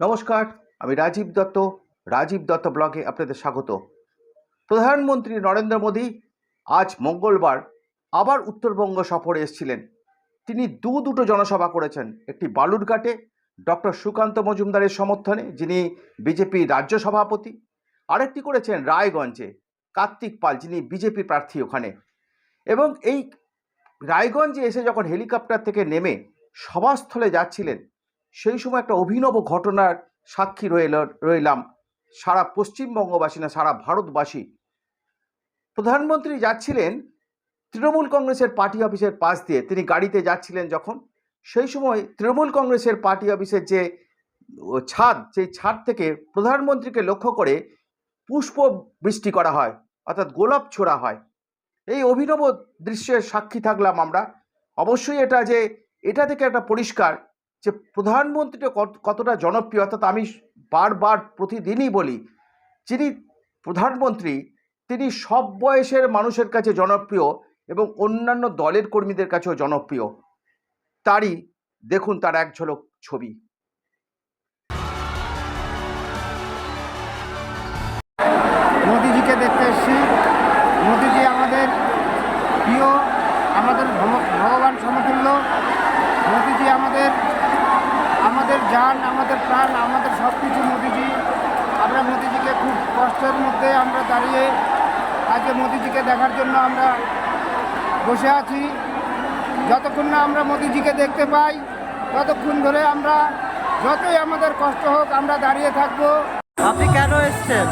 নমস্কার, আমি রাজীব দত্ত রাজীব দত্ত ব্লগে আপনাদের স্বাগত। প্রধানমন্ত্রী নরেন্দ্র মোদী আজ মঙ্গলবার আবার উত্তরবঙ্গ সফরে এসেছিলেন। তিনি দু দুটো জনসভা করেছেন। একটি বালুরঘাটে ডক্টর সুকান্ত মজুমদারের সমর্থনে, যিনি বিজেপি রাজ্য সভাপতি। আরেকটি করেছেন রায়গঞ্জে, কার্তিক পাল, যিনি বিজেপি প্রার্থী ওখানে। এবং এই রায়গঞ্জে এসে যখন হেলিকপ্টার থেকে নেমে সভাস্থলে যাচ্ছিলেন সেই সময় একটা অভিনব ঘটনার সাক্ষী রইল, রইলাম। সারা পশ্চিমবঙ্গবাসী না, সারা ভারতবাসী। প্রধানমন্ত্রী যাচ্ছিলেন তৃণমূল কংগ্রেসের পার্টি অফিসের পাশ দিয়ে। তিনি গাড়িতে যাচ্ছিলেন যখন। সেই সময় তৃণমূল কংগ্রেসের পার্টি অফিসের যে ছাদ, সেই ছাদ থেকে প্রধানমন্ত্রীকে লক্ষ্য করে পুষ্প বৃষ্টি করা হয়, অর্থাৎ গোলাপ ছোড়া হয়। এই অভিনব দৃশ্যের সাক্ষী থাকলাম আমরা। অবশ্যই এটা যে, এটা থেকে একটা পরিষ্কার যে প্রধানমন্ত্রীটা কত- কতটা জনপ্রিয়, অর্থাৎ আমি বারবার প্রতিদিনই বলি, যিনি প্রধানমন্ত্রী, তিনি সব বয়সের মানুষের কাছে জনপ্রিয় এবং অন্যান্য দলের কর্মীদের কাছেও জনপ্রিয়। তারই, দেখুন তার এক ঝলক ছবি। মোদিজিকে দেখতে এসেছি। মোদিজি আমাদের প্রিয়, আমাদের ভগবান সমতুল্য। মোদিজি আমাদের আমাদের যান আমাদের প্রাণ আমাদের সব কিছু মোদিজি। আমরা মোদিজিকে খুব কষ্টের মধ্যে আমরা দাঁড়িয়ে আজকে মোদিজিকে দেখার জন্য আমরা বসে আছি। যতক্ষণ না আমরা মোদিজিকে দেখতে পাই ততক্ষণ ধরে আমরা যতই আমাদের কষ্ট হোক আমরা দাঁড়িয়ে থাকব। আপনি কেন এসছেন?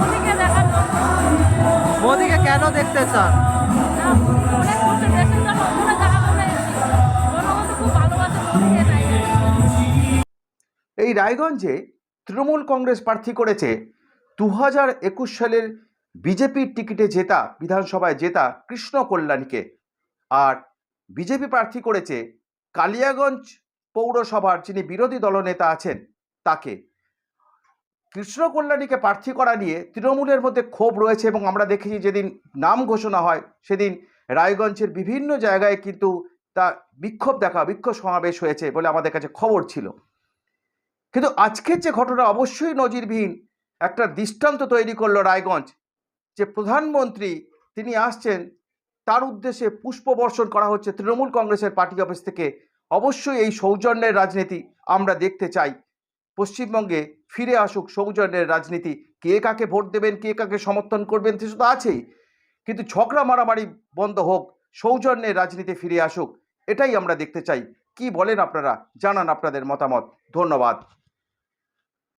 মোদিকে মোদিকে কেন দেখতে চান? এই রায়গঞ্জে তৃণমূল কংগ্রেস প্রার্থী করেছে দু হাজার একুশ সালের বিজেপির টিকিটে জেতা, বিধানসভায় জেতা কৃষ্ণ কল্যাণীকে। আর বিজেপি প্রার্থী করেছে কালিয়াগঞ্জ পৌরসভার যিনি বিরোধী দলনেতা আছেন, তাকে। কৃষ্ণ কল্যাণীকে প্রার্থী করা নিয়ে তৃণমূলের মধ্যে ক্ষোভ রয়েছে এবং আমরা দেখেছি যেদিন নাম ঘোষণা হয়, সেদিন রায়গঞ্জের বিভিন্ন জায়গায় কিন্তু তা বিক্ষোভ দেখা, বিক্ষোভ সমাবেশ হয়েছে বলে আমাদের কাছে খবর ছিল। কিন্তু আজকের যে ঘটনা অবশ্যই নজিরবিহীন একটা দৃষ্টান্ত তৈরি করল রায়গঞ্জ, যে প্রধানমন্ত্রী তিনি আসছেন, তার উদ্দেশ্যে পুষ্পবর্ষণ করা হচ্ছে তৃণমূল কংগ্রেসের পার্টি অফিস থেকে। অবশ্যই এই সৌজন্যের রাজনীতি আমরা দেখতে চাই। পশ্চিমবঙ্গে ফিরে আসুক সৌজন্যের রাজনীতি। কে কাকে ভোট দেবেন, কে কাকে সমর্থন করবেন, সে তো আছেই। কিন্তু ঝগড়া মারামারি বন্ধ হোক, সৌজন্যের রাজনীতি ফিরে আসুক, এটাই আমরা দেখতে চাই। কি বলেন আপনারা? জানান আপনাদের মতামত। ধন্যবাদ।